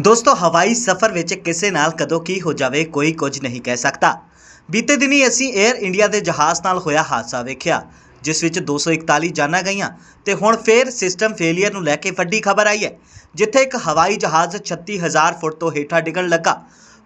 ਦੋਸਤੋ, ਹਵਾਈ ਸਫ਼ਰ ਵਿੱਚ ਕਿਸੇ ਨਾਲ ਕਦੋਂ ਕੀ ਹੋ ਜਾਵੇ ਕੋਈ ਕੁਝ ਨਹੀਂ ਕਹਿ ਸਕਦਾ। ਬੀਤੇ ਦਿਨੀ ਅਸੀਂ 에ਅਰ ਇੰਡੀਆ ਦੇ ਜਹਾਜ਼ ਨਾਲ ਹੋਇਆ ਹਾਦਸਾ ਵੇਖਿਆ, ਜਿਸ ਵਿੱਚ 241 ਜਾਨਾਂ ਗਈਆਂ ਤੇ ਹੁਣ ਫੇਰ ਸਿਸਟਮ ਫੇਲਿਅਰ ਨੂੰ ਲੈ ਕੇ ਵੱਡੀ ਖਬਰ ਆਈ ਹੈ, ਜਿੱਥੇ ਇੱਕ ਹਵਾਈ ਜਹਾਜ਼ 36000 ਫੁੱਟ ਤੋਂ ਹੇਠਾਂ ਡਿੱਗਣ ਲੱਗਾ।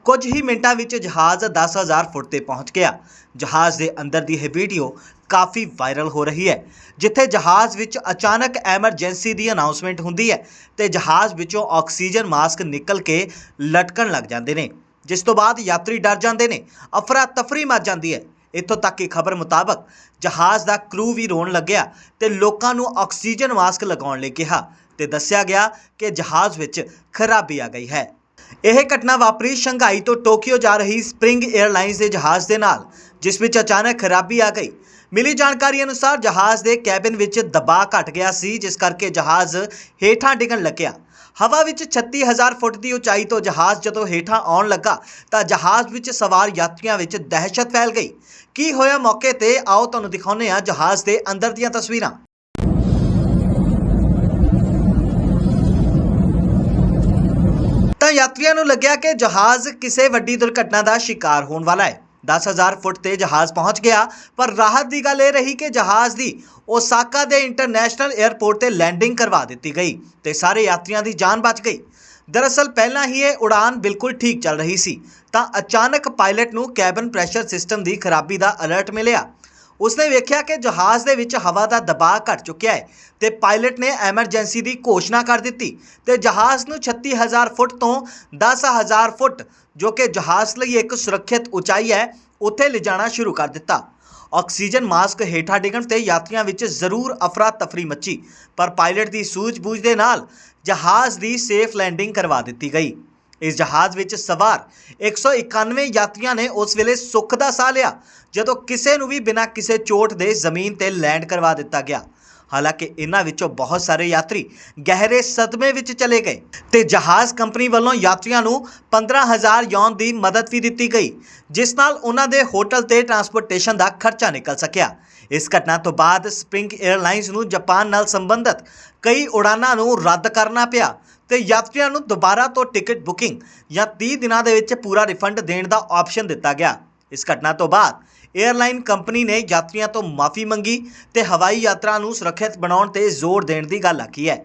ਕੁਝ ਹੀ ਮਿੰਟਾਂ ਵਿੱਚ ਜਹਾਜ਼ 10000 ਫੁੱਟ ਤੇ ਪਹੁੰਚ ਗਿਆ। ਜਹਾਜ਼ ਦੇ ਅੰਦਰ ਦੀ ਇਹ ਵੀਡੀਓ ਕਾਫੀ ਵਾਇਰਲ ਹੋ ਰਹੀ ਹੈ, ਜਿੱਥੇ ਜਹਾਜ਼ ਵਿੱਚ ਅਚਾਨਕ ਐਮਰਜੈਂਸੀ ਦੀ ਅਨਾਉਂਸਮੈਂਟ ਹੁੰਦੀ ਹੈ ਤੇ ਜਹਾਜ਼ ਵਿੱਚੋਂ ਆਕਸੀਜਨ ਮਾਸਕ ਨਿਕਲ ਕੇ ਲਟਕਣ ਲੱਗ ਜਾਂਦੇ ਨੇ, ਜਿਸ ਤੋਂ ਬਾਅਦ ਯਾਤਰੀ ਡਰ ਜਾਂਦੇ ਨੇ, ਅਫਰਾ ਤਫਰੀ ਮਚ ਜਾਂਦੀ ਹੈ। ਇੱਥੋਂ ਤੱਕ ਕਿ ਖਬਰ ਮੁਤਾਬਕ ਜਹਾਜ਼ ਦਾ ਕਰੂ ਵੀ ਰੋਣ ਲੱਗਿਆ ਤੇ ਲੋਕਾਂ ਨੂੰ ਆਕਸੀਜਨ ਮਾਸਕ ਲਗਾਉਣ ਲਈ ਕਿਹਾ ਤੇ ਦੱਸਿਆ ਗਿਆ ਕਿ ਜਹਾਜ਼ ਵਿੱਚ ਖਰਾਬੀ ਆ ਗਈ ਹੈ। ਇਹ ਘਟਨਾ ਵਾਪਰੀ ਸ਼ੰਘਾਈ ਤੋਂ ਟੋਕੀਓ ਜਾ ਰਹੀ ਸਪ੍ਰਿੰਗ 에ਅਰਲਾਈਨਸ ਦੇ ਜਹਾਜ਼ ਦੇ ਨਾਲ, ਜਿਸ ਵਿੱਚ ਅਚਾਨਕ ਖਰਾਬੀ ਆ ਗਈ। ਮਿਲੀ ਜਾਣਕਾਰੀ ਅਨੁਸਾਰ ਜਹਾਜ਼ ਦੇ ਕੈਬਿਨ ਵਿੱਚ ਦਬਾਅ ਘਟ ਗਿਆ ਸੀ, ਜਿਸ ਕਰਕੇ ਜਹਾਜ਼ ਹੇਠਾਂ ਡਿੱਗਣ ਲੱਗਿਆ। ਹਵਾ ਵਿੱਚ 36000 ਫੁੱਟ ਦੀ ਉਚਾਈ ਤੋਂ ਜਹਾਜ਼ ਜਦੋਂ ਹੇਠਾਂ ਆਉਣ ਲੱਗਾ, ਤਾਂ ਜਹਾਜ਼ ਵਿੱਚ ਸਵਾਰ ਯਾਤਰੀਆਂ ਵਿੱਚ ਦਹਿਸ਼ਤ ਫੈਲ ਗਈ। ਕੀ ਹੋਇਆ ਮੌਕੇ ਤੇ? ਆਓ ਤੁਹਾਨੂੰ ਦਿਖਾਉਂਦੇ ਹਾਂ ਜਹਾਜ਼ ਦੇ ਅੰਦਰ ਦੀਆਂ ਤਸਵੀਰਾਂ। ਯਾਤਰੀਆਂ ਨੂੰ ਲੱਗਿਆ ਕਿ ਜਹਾਜ਼ ਕਿਸੇ ਵੱਡੀ ਦੁਰਘਟਨਾ ਦਾ ਸ਼ਿਕਾਰ ਹੋਣ ਵਾਲਾ ਹੈ। 10000 ਫੁੱਟ ਤੇ ਜਹਾਜ਼ ਪਹੁੰਚ ਗਿਆ, ਪਰ ਰਾਹਤ ਦੀ ਗੱਲ ਇਹ ਰਹੀ ਕਿ ਜਹਾਜ਼ ਦੀ ਓਸਾਕਾ ਦੇ ਇੰਟਰਨੈਸ਼ਨਲ 에ਅਰਪੋਰਟ ਤੇ ਲੈਂਡਿੰਗ ਕਰਵਾ ਦਿੱਤੀ ਗਈ ਤੇ ਸਾਰੇ ਯਾਤਰੀਆਂ ਦੀ ਜਾਨ ਬਚ ਗਈ। ਦਰਅਸਲ ਪਹਿਲਾਂ ਹੀ ਇਹ ਉਡਾਨ ਬਿਲਕੁਲ ਠੀਕ ਚੱਲ ਰਹੀ ਸੀ, ਤਾਂ ਅਚਾਨਕ ਪਾਇਲਟ ਨੂੰ ਕੈਬਨ ਪ੍ਰੈਸ਼ਰ ਸਿਸਟਮ ਦੀ ਖਰਾਬੀ ਦਾ ਅਲਰਟ ਮਿਲਿਆ। ਉਸਨੇ ਵੇਖਿਆ ਕਿ ਜਹਾਜ਼ ਦੇ ਵਿੱਚ ਹਵਾ ਦਾ ਦਬਾਅ ਘਟ ਚੁੱਕਿਆ ਹੈ ਤੇ ਪਾਇਲਟ ਨੇ ਐਮਰਜੈਂਸੀ ਦੀ ਘੋਸ਼ਣਾ ਕਰ ਦਿੱਤੀ ਤੇ ਜਹਾਜ਼ ਨੂੰ 36000 ਫੁੱਟ ਤੋਂ 10000 ਫੁੱਟ, ਜੋ ਕਿ ਜਹਾਜ਼ ਲਈ ਇੱਕ ਸੁਰੱਖਿਅਤ ਉਚਾਈ ਹੈ, ਉੱਥੇ ਲਿਜਾਣਾ ਸ਼ੁਰੂ ਕਰ ਦਿੱਤਾ। ਆਕਸੀਜਨ ਮਾਸਕ ਹੇਠਾਂ ਡਿੱਗਣ ਤੇ ਯਾਤਰੀਆਂ ਵਿੱਚ ਜ਼ਰੂਰ ਅਫਰਾ ਤਫਰੀ ਮੱਚੀ, ਪਰ ਪਾਇਲਟ ਦੀ ਸੂਝ-ਬੂਝ ਦੇ ਨਾਲ ਜਹਾਜ਼ ਦੀ ਸੇਫ ਲੈਂਡਿੰਗ ਕਰਵਾ ਦਿੱਤੀ ਗਈ। ਇਸ ਜਹਾਜ਼ ਵਿੱਚ ਸਵਾਰ 191 ਯਾਤਰੀਆਂ ਨੇ ਉਸ ਵੇਲੇ ਸੁੱਖ ਦਾ ਸਾਹ ਲਿਆ, ਜਦੋਂ ਕਿਸੇ ਨੂੰ ਵੀ ਬਿਨਾਂ ਕਿਸੇ ਚੋਟ ਦੇ ਜ਼ਮੀਨ ਤੇ ਲੈਂਡ ਕਰਵਾ ਦਿੱਤਾ ਗਿਆ। ਹਾਲਾਂਕਿ ਇਹਨਾਂ ਵਿੱਚੋਂ ਬਹੁਤ ਸਾਰੇ ਯਾਤਰੀ ਗਹਿਰੇ ਸਦਮੇ ਵਿੱਚ ਚਲੇ ਗਏ ਤੇ ਜਹਾਜ਼ ਕੰਪਨੀ ਵੱਲੋਂ ਯਾਤਰੀਆਂ ਨੂੰ 15000 ਯੌਨ ਦੀ ਮਦਦ ਵੀ ਦਿੱਤੀ ਗਈ, ਜਿਸ ਨਾਲ ਉਹਨਾਂ ਦੇ ਹੋਟਲ ਤੇ ਟਰਾਂਸਪੋਰਟੇਸ਼ਨ ਦਾ ਖਰਚਾ ਨਿਕਲ ਸਕਿਆ। ਇਸ ਘਟਨਾ ਤੋਂ ਬਾਅਦ ਸਪ੍ਰਿੰਗ 에ਅਰਲਾਈਨਸ ਨੂੰ ਜਾਪਾਨ ਨਾਲ ਸੰਬੰਧਿਤ ਕਈ ਉਡਾਨਾਂ ਨੂੰ ਰੱਦ ਕਰਨਾ ਪਿਆ ਤੇ ਯਾਤਰੀਆਂ ਨੂੰ ਦੁਬਾਰਾ ਤੋਂ ਟਿਕਟ ਬੁਕਿੰਗ ਜਾਂ 30 ਦਿਨਾਂ ਦੇ ਵਿੱਚ ਪੂਰਾ ਰਿਫੰਡ ਦੇਣ ਦਾ ਆਪਸ਼ਨ ਦਿੱਤਾ ਗਿਆ। ਇਸ ਘਟਨਾ ਤੋਂ ਬਾਅਦ 에ਅਰਲਾਈਨ ਕੰਪਨੀ ਨੇ ਯਾਤਰੀਆਂ ਤੋਂ ਮਾਫੀ ਮੰਗੀ ਤੇ ਹਵਾਈ ਯਾਤਰਾ ਨੂੰ ਸੁਰੱਖਿਅਤ ਬਣਾਉਣ ਤੇ ਜ਼ੋਰ ਦੇਣ ਦੀ ਗੱਲ ਆਖੀ ਹੈ।